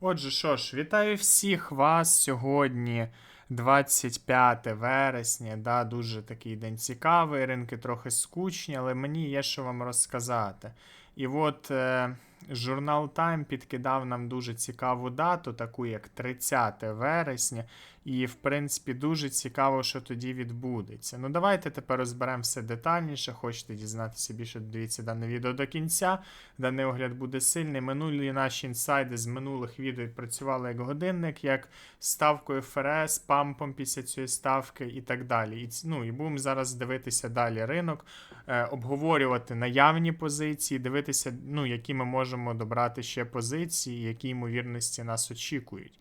Отже, що ж, вітаю всіх вас сьогодні, 25 вересня. Да, дуже такий день цікавий, ринки трохи скучні, але мені є що вам розказати. І от е, журнал Time підкидав нам дуже цікаву дату, таку як 30 вересня. І, в принципі, дуже цікаво, що тоді відбудеться. Ну, давайте тепер розберемо все детальніше. Хочете дізнатися більше, дивіться дане відео до кінця. Даний огляд буде сильний. Минулі наші інсайди з минулих відео працювали як годинник, як ставкою ФРС, пампом після цієї ставки і так далі. І, ну, і будемо зараз дивитися далі ринок, е, обговорювати наявні позиції, дивитися, ну, які ми можемо добрати ще позиції, які ймовірності нас очікують.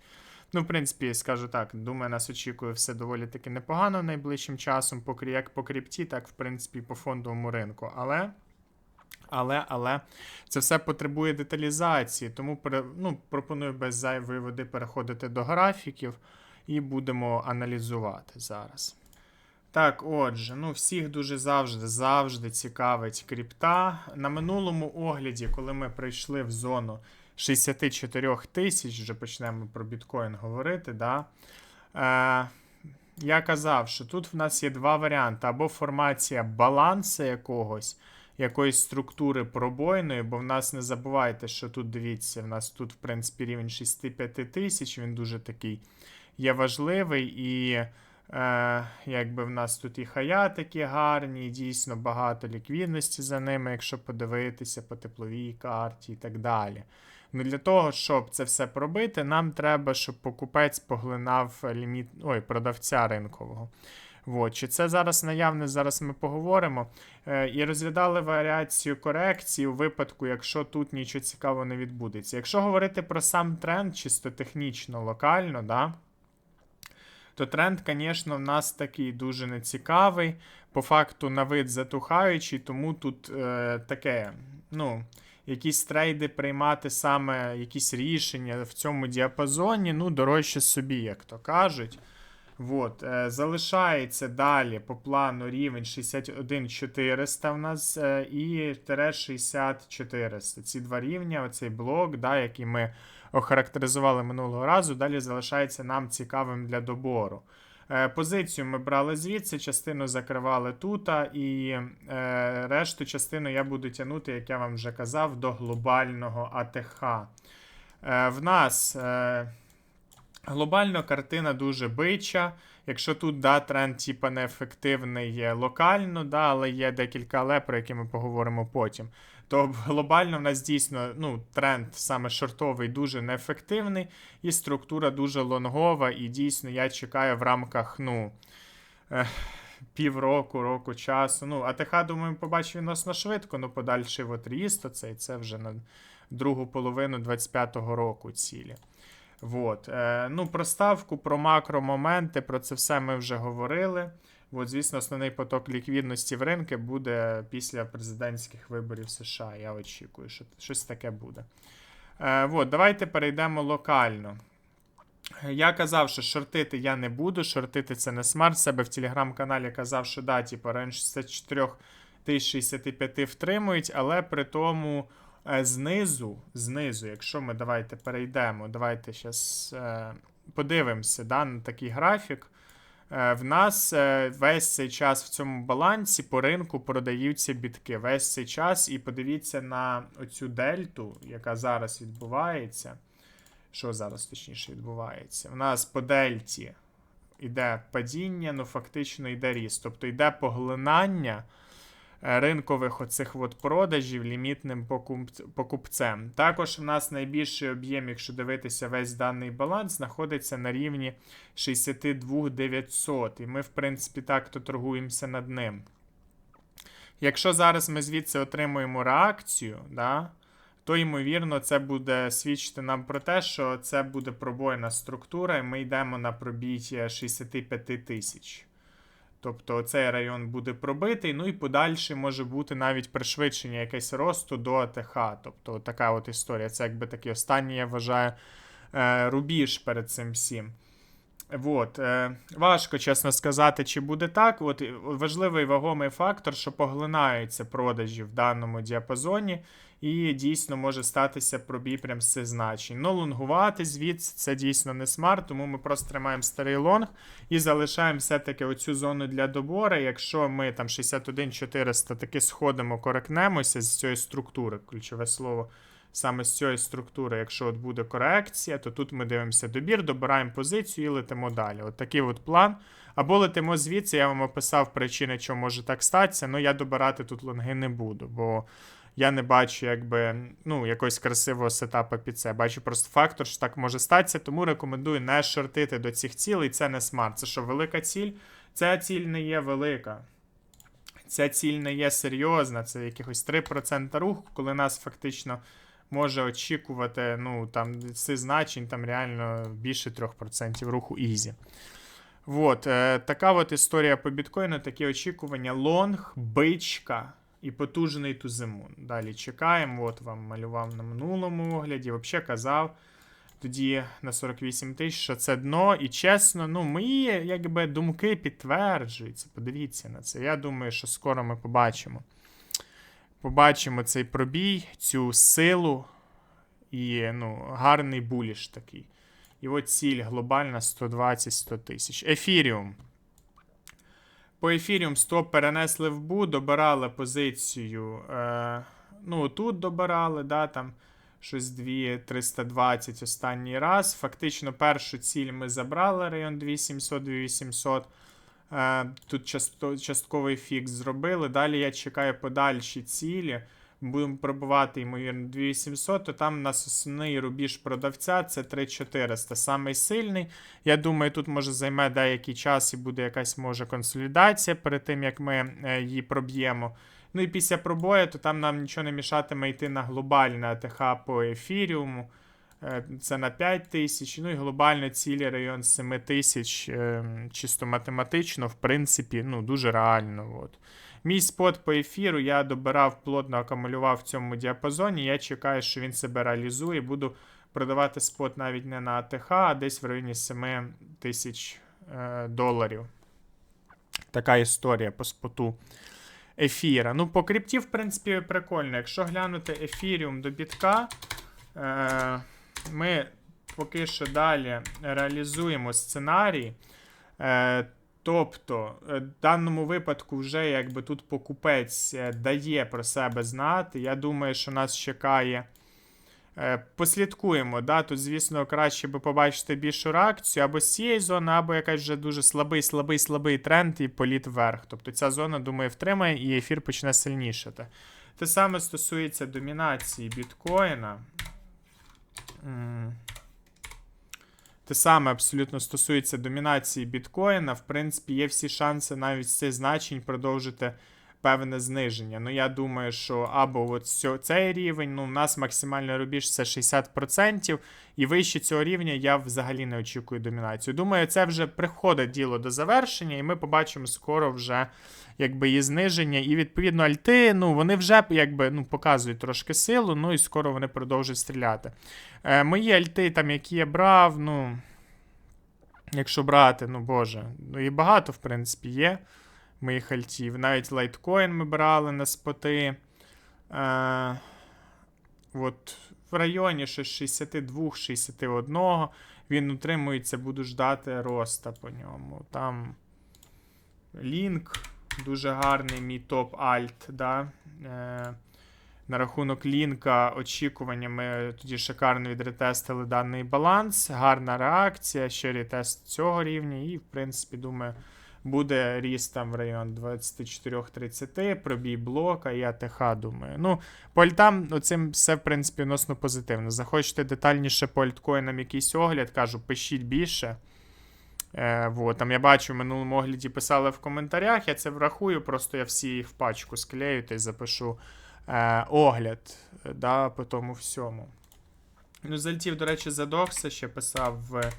Ну, в принципі, скажу так, думаю, нас очікує все доволі таки непогано найближчим часом, як по крипті, так, в принципі, по фондовому ринку. Але. Але, але це все потребує деталізації, тому ну, пропоную без зайвої води переходити до графіків і будемо аналізувати зараз. Так, отже, ну всіх дуже завжди, завжди цікавить крипта. На минулому огляді, коли ми прийшли в зону 64 тисяч, вже почнемо про біткоін говорити, да, е, я казав, що тут в нас є два варіанти: або формація балансу якогось, якоїсь структури пробойної, бо в нас не забувайте, що тут дивіться, в нас тут, в принципі, рівень 65 тисяч, він дуже такий є важливий і. Е, якби в нас тут і хая такі гарні, і дійсно багато ліквідності за ними, якщо подивитися по тепловій карті і так далі. Ну для того, щоб це все пробити, нам треба, щоб покупець поглинав ліміт ой, продавця ринкового. От. Чи це зараз наявне, зараз ми поговоримо. Е, і розглядали варіацію корекції у випадку, якщо тут нічого цікавого не відбудеться. Якщо говорити про сам тренд, чисто технічно, локально, да, то тренд, звісно, в нас такий дуже нецікавий. По факту на вид затухаючий, тому тут е, таке, ну, якісь трейди приймати саме якісь рішення в цьому діапазоні, ну, дорожче собі, як то кажуть. Вот. Е, залишається далі по плану рівень 61400 в нас е, і тере 60400. Ці два рівня, оцей блок, да, який ми охарактеризували минулого разу, далі залишається нам цікавим для добору. Е, Позицію ми брали звідси, частину закривали тут, і е, решту частину я буду тягнути, як я вам вже казав, до глобального АТХ. Е, в нас глобально картина дуже бича. Якщо тут да, тренд типа неефективний локально, да, але є декілька але, про які ми поговоримо потім. То глобально в нас дійсно ну, тренд саме шортовий дуже неефективний, і структура дуже лонгова, і дійсно я чекаю в рамках ну, півроку, року часу. Ну, АТХ, думаю, побачив відносно швидко, ну подальший от ріст оцей, це вже на другу половину 25-го року цілі. Вот. Е, ну, про ставку, про макромоменти, про це все ми вже говорили. От, звісно, основний поток ліквідності в ринки буде після президентських виборів США. Я очікую, що щось таке буде. Е, от, давайте перейдемо локально. Я казав, що шортити я не буду. Шортити це не смарт. Себе в телеграм-каналі казав, що да, типу, район 64 65 втримують, але при тому е, знизу, знизу, якщо ми давайте перейдемо, давайте зараз е, подивимося да, на такий графік. Е, В нас е, весь цей час в цьому балансі по ринку продаються бітки. Весь цей час, і подивіться на оцю дельту, яка зараз відбувається. Що зараз точніше відбувається? У нас по дельті йде падіння, ну фактично йде ріст. Тобто йде поглинання ринкових оцих от продажів лімітним покупцем. Також в нас найбільший об'єм, якщо дивитися весь даний баланс, знаходиться на рівні 62 900. І ми, в принципі, так-то торгуємося над ним. Якщо зараз ми звідси отримуємо реакцію, да, то ймовірно це буде свідчити нам про те, що це буде пробойна структура, і ми йдемо на пробій 65 тисяч. Тобто цей район буде пробитий, ну і подальше може бути навіть пришвидшення якесь росту до АТХ. Тобто така от історія. Це якби такий останній, я вважаю, е, рубіж перед цим всім. Вот, е, важко чесно сказати, чи буде так. От важливий вагомий фактор, що поглинаються продажі в даному діапазоні, і дійсно може статися пробій прям цих значень. Ну, лонгувати звідси це дійсно не смарт, тому ми просто тримаємо старий лонг і залишаємо все-таки оцю зону для добору. Якщо ми там 61 400 таки сходимо, корекнемося з цієї структури, ключове слово. Саме з цієї структури, якщо от буде корекція, то тут ми дивимося добір, добираємо позицію і летимо далі. От такий от план. Або летимо звідси, я вам описав причини, чому може так статися, але я добирати тут лонги не буду, бо я не бачу якби, ну, якогось красивого сетапу під це. Бачу просто фактор, що так може статися, тому рекомендую не шортити до цих цілей. Це не смарт. Це що, велика ціль? Ця ціль не є велика. Ця ціль не є серйозна, це якихось 3% руху, коли нас фактично може очікувати, ну, там, з значень, там реально більше 3% руху ізі. Вот, е, така от історія по біткоїну, такі очікування. Лонг, бичка і потужний тузимун. Далі чекаємо. От вам малював на минулому огляді. Взагалі казав тоді на 48 тисяч, що це дно. І чесно, ну, мої якби, думки підтверджуються. Подивіться на це. Я думаю, що скоро ми побачимо. Побачимо цей пробій, цю силу і ну, гарний буліш такий. От ціль глобальна 120-100 тисяч. Ефіріум. По ефіріум стоп перенесли в бу, добирали позицію. Е, ну, тут добирали, да, там щось 2 320 останній раз. Фактично, першу ціль ми забрали район 2700-2800. Е, тут частковий фікс зробили. Далі я чекаю подальші цілі. Будемо пробувати, ймовірно, 2800, то там у нас основний рубіж продавця це 3400. Самий сильний. Я думаю, тут може займе деякий час і буде якась може консолідація перед тим, як ми е, її проб'ємо. Ну і після пробою, то там нам нічого не мішатиме йти на глобальне АТХ по ефіріуму. Е, Це на 5 тисяч. Ну і глобальна цілі район 7 тисяч, е, чисто математично, в принципі, ну, дуже реально. От. Мій спот по ефіру я добирав, плотно акумулював в цьому діапазоні. Я чекаю, що він себе реалізує. Буду продавати спот навіть не на АТХ, а десь в районі 7 тисяч е, доларів. Така історія по споту ефіра. Ну, по крипті, в принципі, прикольно. Якщо глянути ефіріум до бітка, ми поки що далі реалізуємо сценарій. Е, Тобто, е, в даному випадку, вже якби тут покупець е, дає про себе знати. Я думаю, що нас чекає. Послідкуємо. Да? Тут, звісно, краще би побачити більшу реакцію або з цієї зони, або якась вже дуже слабий, слабий, слабий тренд і політ вверх. Тобто ця зона, думаю, втримає і ефір почне сильнішати. Те саме стосується домінації біткоїна. Те саме абсолютно стосується домінації біткоїна. В принципі, є всі шанси навіть з значень продовжити певне зниження. Ну, я думаю, що або от цей рівень, ну, у нас максимальний рубіж це 60%, і вище цього рівня я взагалі не очікую домінацію. Думаю, це вже приходить діло до завершення, і ми побачимо скоро вже якби її зниження. І відповідно альти, ну, вони вже якби ну, показують трошки силу, ну і скоро вони продовжують стріляти. Е, мої альти, там, які я брав, ну. Якщо брати, ну боже, ну і багато, в принципі, є моїх альтів. Навіть лайткоін ми брали на споти. Е, от в районі щось 62-61. Він утримується, буду ждати роста по ньому. Там лінк, дуже гарний мій топ-альт. Да? Е, на рахунок лінка очікування ми тоді шикарно відретестили даний баланс. Гарна реакція, ще ретест цього рівня, і, в принципі, думаю, буде ріст там в район 24-30, пробій блока і АТХ, думаю. Ну, по альтам оцим все, в принципі, відносно позитивно. Захочете детальніше по альткоїнам якийсь огляд, кажу, пишіть більше. Е, вот, там я бачу, в минулому огляді писали в коментарях, я це врахую, просто я всі їх в пачку склею та й запишу е, огляд да, по тому всьому. Ну, Зальтів, до речі, задохся, ще писав в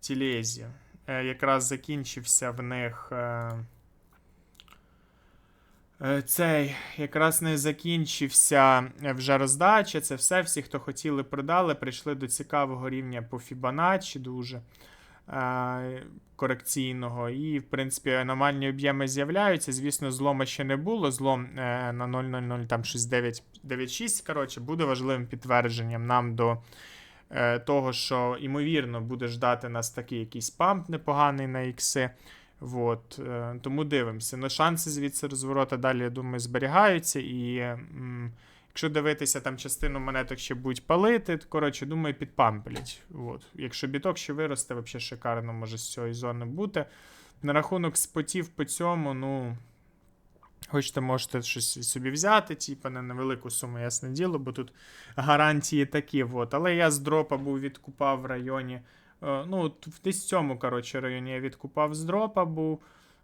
Тілезі. Е, якраз закінчився в них. Е, е, цей якраз не закінчився вже роздача. Це все. Всі, хто хотіли, продали, прийшли до цікавого рівня по Fibonacci дуже. е, корекційного. І, в принципі, аномальні об'єми з'являються. Звісно, злома ще не було. Злом е, на 0,00 там 6996, коротше, буде важливим підтвердженням нам до того, що, ймовірно, буде ждати нас такий якийсь памп непоганий на ікси. Вот, е, тому дивимося. Ну, шанси звідси розворота далі, я думаю, зберігаються. І м, якщо дивитися, там частину монеток ще будуть палити, то, коротше, думаю, підпамплять. От. Якщо біток ще виросте, взагалі шикарно може з цієї зони бути. На рахунок спотів по цьому, ну. Хочете, можете щось собі взяти, типу, на невелику суму, ясне діло, бо тут гарантії такі. От. Але я з дропа був відкупав в районі. Е, ну, в десь цьому, коротше, районі я відкупав з дропа був.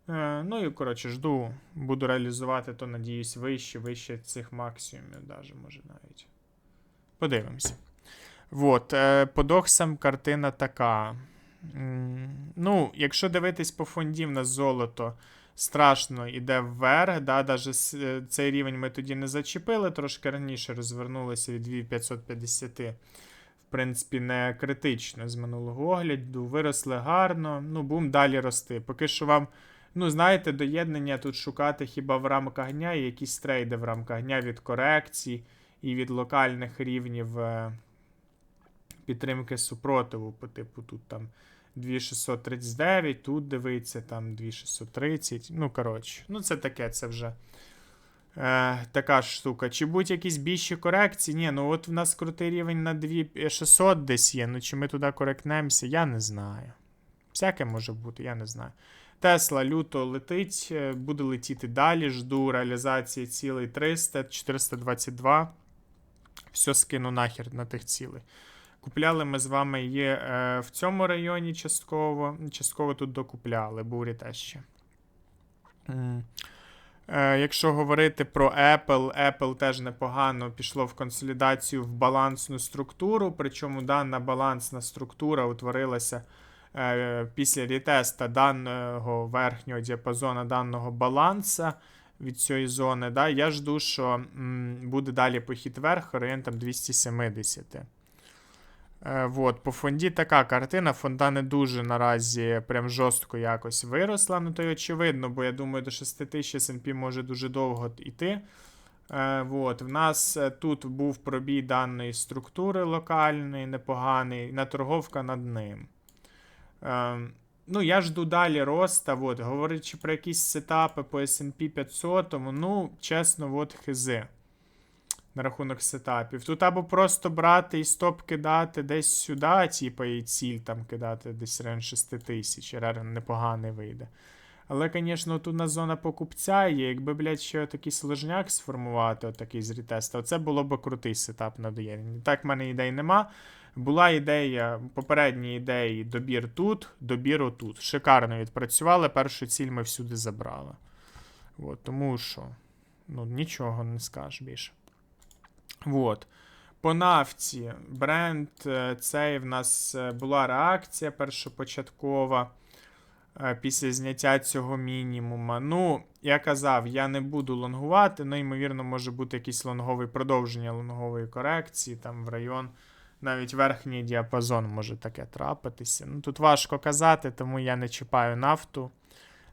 Е, ну і, коротше, жду, буду реалізувати, то надіюсь, вище, вище цих максимумів, даже, може навіть. Подивимося. Вот, е, по доксам картина така. Ну, якщо дивитись по фондів на золото, страшно йде вверх. Да, даже е, цей рівень ми тоді не зачепили, трошки раніше розвернулися від 2550. В принципі, не критично з минулого огляду. Виросли гарно. Ну, будемо далі рости. Поки що вам, ну, знаєте, доєднання тут шукати хіба в рамках дня і якісь трейди в рамках дня від корекцій і від локальних рівнів е, підтримки супротиву, по типу тут там 2639, тут дивиться, там 2630. Ну, коротше, ну це таке, це вже. Е, така ж штука. Чи будуть якісь більші корекції? Ні, ну от в нас крутий рівень на 2600 десь є. Ну чи ми туди корекнемося, я не знаю. Всяке може бути, я не знаю. Тесла люто летить, е, буде летіти далі. Жду реалізації цілей 300, 422. Все скину нахер на тих цілей. Купляли ми з вами є е, в цьому районі частково. Частково тут докупляли, бурі теж ще. Е, якщо говорити про Apple, Apple теж непогано пішло в консолідацію в балансну структуру, причому дана балансна структура утворилася е, після рітеста даного верхнього діапазону даного баланса від цієї зони. Да, я жду, що буде далі похід вверх, там 270. Е, вот, по фонді така картина. Фонда не дуже наразі прям жорстко якось виросла. Ну то й очевидно, бо я думаю, до 6 тисяч S&P може дуже довго йти. Е, вот, в нас е, тут був пробій даної структури локальної, непоганий, наторговка над ним. Ну, я жду далі роста. Вот, говорячи про якісь сетапи по S&P 500, ну, чесно, от хизи на рахунок сетапів. Тут або просто брати і стоп кидати десь сюди, типу, і ціль там кидати десь район 6 тисяч, реально непоганий вийде. Але, звісно, тут на зона покупця є. Якби, блядь, ще такий сложняк сформувати, отакий з рітеста, оце було б крутий сетап на доєднанні. Так, в мене ідей нема. Була ідея, попередні ідеї, добір тут, добір отут. Шикарно відпрацювали. Першу ціль ми всюди забрали. От, тому що, ну, нічого не скажеш більше. Вот. По нафті бренд е, цей в нас е, була реакція першопочаткова е, після зняття цього мінімума. Ну, я казав, я не буду лонгувати, ну, ймовірно, може бути якийсь лонговий продовження лонгової корекції, там в район, навіть верхній діапазон може таке трапитися. Ну, тут важко казати, тому я не чіпаю нафту.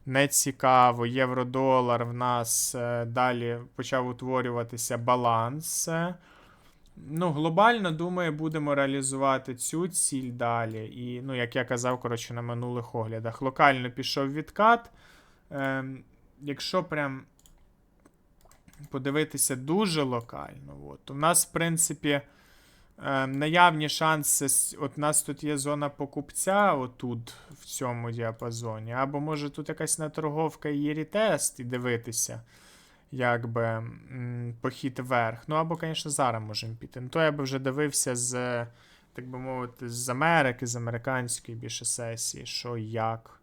Не цікаво, євро-долар в нас е, далі почав утворюватися баланс. Ну, глобально, думаю, будемо реалізувати цю ціль далі. І, ну, як я казав, коротше, на минулих оглядах. Локально пішов відкат. Ем, якщо прям подивитися дуже локально, от, то в нас, в принципі, ем, наявні шанси. От у нас тут є зона покупця, отут, в цьому діапазоні. Або може тут якась наторговка і є і дивитися якби м, похід вверх. Ну, або, звісно, зараз можемо піти. Ну, то я би вже дивився з, так би мовити, з Америки, з американської більше сесії, що як.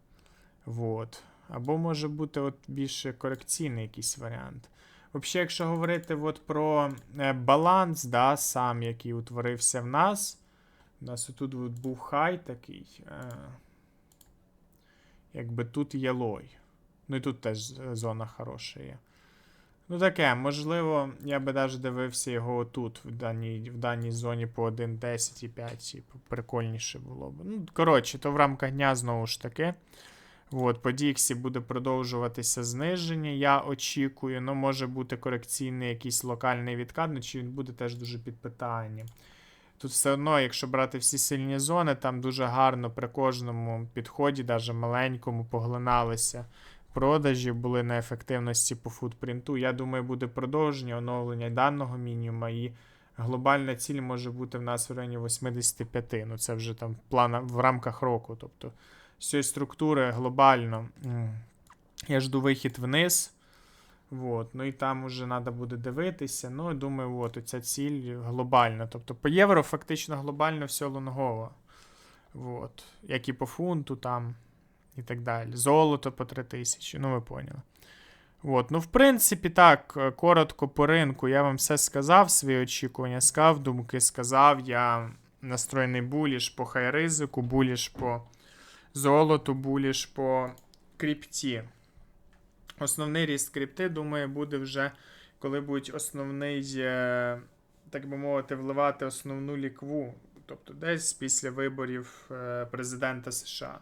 Вот. Або може бути от більше корекційний якийсь варіант. Взагалі, якщо говорити от про е, баланс, да, сам, який утворився в нас. У нас отут от був хай такий. Якби тут є лой. Ну і тут теж е, зона хороша є. Ну таке, можливо, я би навіть дивився його отут, в даній, в даній зоні по 1.10,5, типу, прикольніше було б. Ну, коротше, то в рамках дня знову ж таки. От, по Діксі буде продовжуватися зниження. Я очікую, ну, може бути корекційний якийсь локальний відкат, ну, чи він буде теж дуже під питанням. Тут все одно, якщо брати всі сильні зони, там дуже гарно при кожному підході, навіть маленькому, поглиналися продажі, були на ефективності по футпринту. Я думаю, буде продовження оновлення даного мінімума і глобальна ціль може бути в нас в районі 85. Ну, це вже там в, в рамках року. Тобто з цієї структури глобально я жду вихід вниз. Вот. Ну і там уже треба буде дивитися. Ну, і думаю, от ця ціль глобальна. Тобто по євро фактично глобально все лонгово. Вот. Як і по фунту там і так далі. Золото по 3000, ну ви поняли. От, ну, в принципі, так, е, коротко по ринку. Я вам все сказав, свої очікування сказав, думки сказав. Я настроєний буліш по хай-ризику, буліш по золоту, буліш по крипті. Основний ріст крипти, думаю, буде вже, коли будуть основний, е, так би мовити, вливати основну лікву. Тобто десь після виборів е, президента США.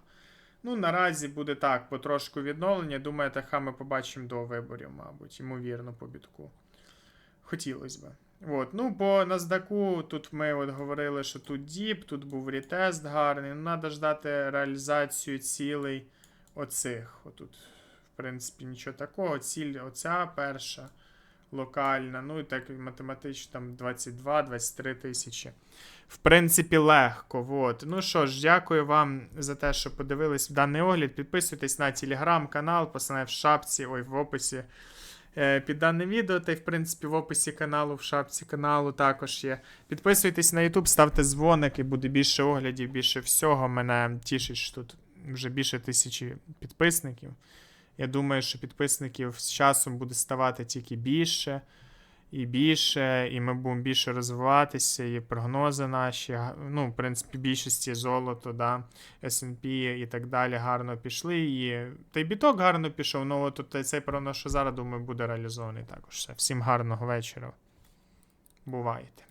Ну, наразі буде так, потрошку відновлення. Думаю, таха ми побачимо до виборів, мабуть, ймовірно, по бітку. Хотілося б. От, ну, по NASDAQ тут ми от говорили, що тут діп, тут був рітест гарний. Ну, треба ждати реалізацію цілей оцих. Отут, в принципі, нічого такого. Ціль оця перша локальна. Ну і так математично там 22-23 тисячі. В принципі, легко. Вот. Ну що ж, дякую вам за те, що подивились в даний огляд. Підписуйтесь на телеграм-канал, посилання в шапці, ой, в описі е, під дане відео. Та й, в принципі, в описі каналу, в шапці каналу також є. Підписуйтесь на YouTube, ставте дзвоник, і буде більше оглядів, більше всього. Мене тішить, що тут вже більше тисячі підписників. Я думаю, що підписників з часом буде ставати тільки більше і більше, і ми будемо більше розвиватися, і прогнози наші, ну, в принципі, більшості золото, да, S&P і так далі гарно пішли. І та й біток гарно пішов, ну от цей прогноз, що зараз, думаю, буде реалізований також. Все. Всім гарного вечора. Бувайте.